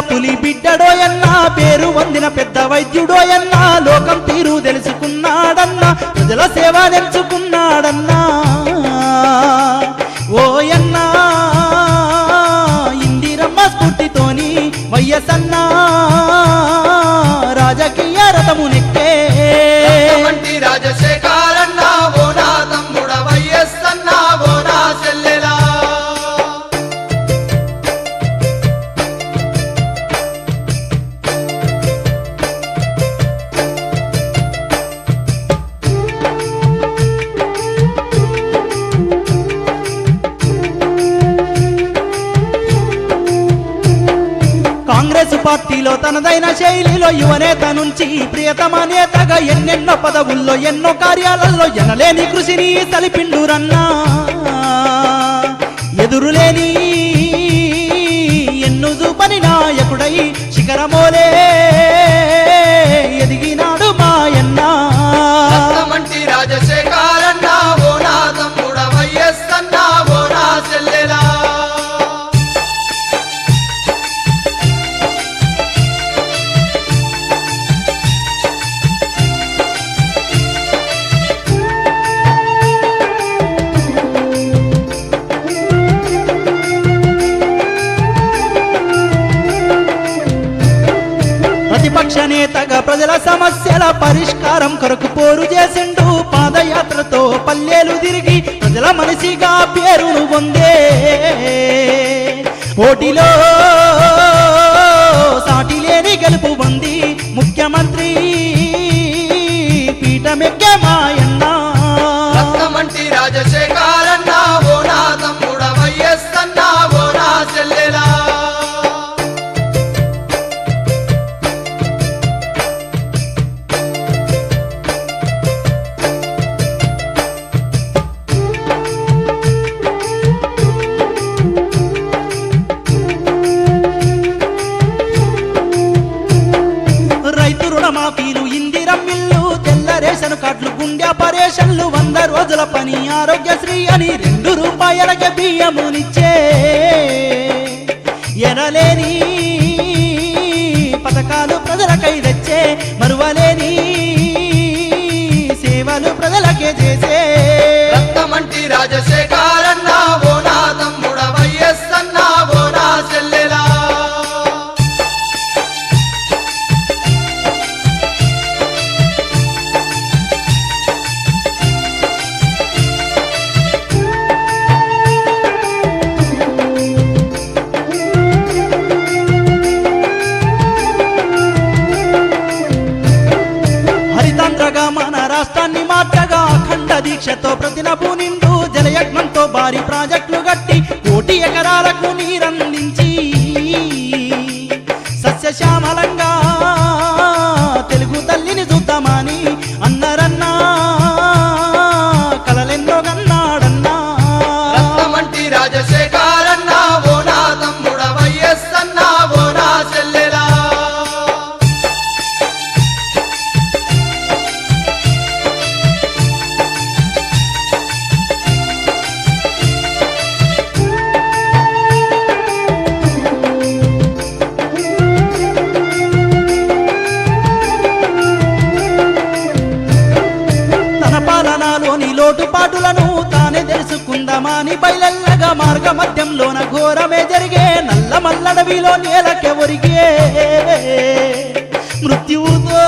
పులి బిడ్డడో ఎన్నా పేరు వందిన పెద్ద వైద్యుడో ఎన్నా లోకం తీరు తెలుసుకున్నాడన్నా ప్రజల సేవ తెలుసుకున్నాడన్నా పార్టీలో తనదైన శైలిలో యువనేత నుంచి ప్రియతమ నేతగా ఎన్నెన్నో పదవుల్లో ఎన్నో కార్యాలలో ఎనలేని కృషిని తలిపిండురన్నా. ఎదురులేని ఎన్నుదు పని నాయకుడై శిఖరమోలే. సమస్యల పరిష్కారం కొరకు పోరు చేసిండు పాదయాత్రతో పల్లెలు తిరిగి ప్రజల మనిషిగా పేరును పొందే. పోటీలో రేషన్ కార్డులు గుండె ఆపరేషన్లు వంద రోజుల పని ఆరోగ్యశ్రీ అని రెండు రూపాయలకే బియ్యమునిచ్చే. ఎనలేని పథకాలు హరితాంధ్రగా మన రాష్ట్రాన్ని మార్చగా అఖండ దీక్షతో ప్రతిన నిండు జలయజ్ఞంతో భారీ ప్రాజెక్టులు కట్టి కోటి ఎకరాలకు నీరందించి. సస్యశ్యామలంగా తెలుగు తల్లిని చూద్దామని అన్నారన్నా. కలలెన్నో కన్నాడన్నా. రాజశేఖర్ లోటుపాటులను తానే తెలుసుకుందామని బయలల్లగా మార్గ మధ్యంలోన ఘోరమే జరిగే నల్ల మల్లడవిలో నేలకెవరికే మృత్యువుతో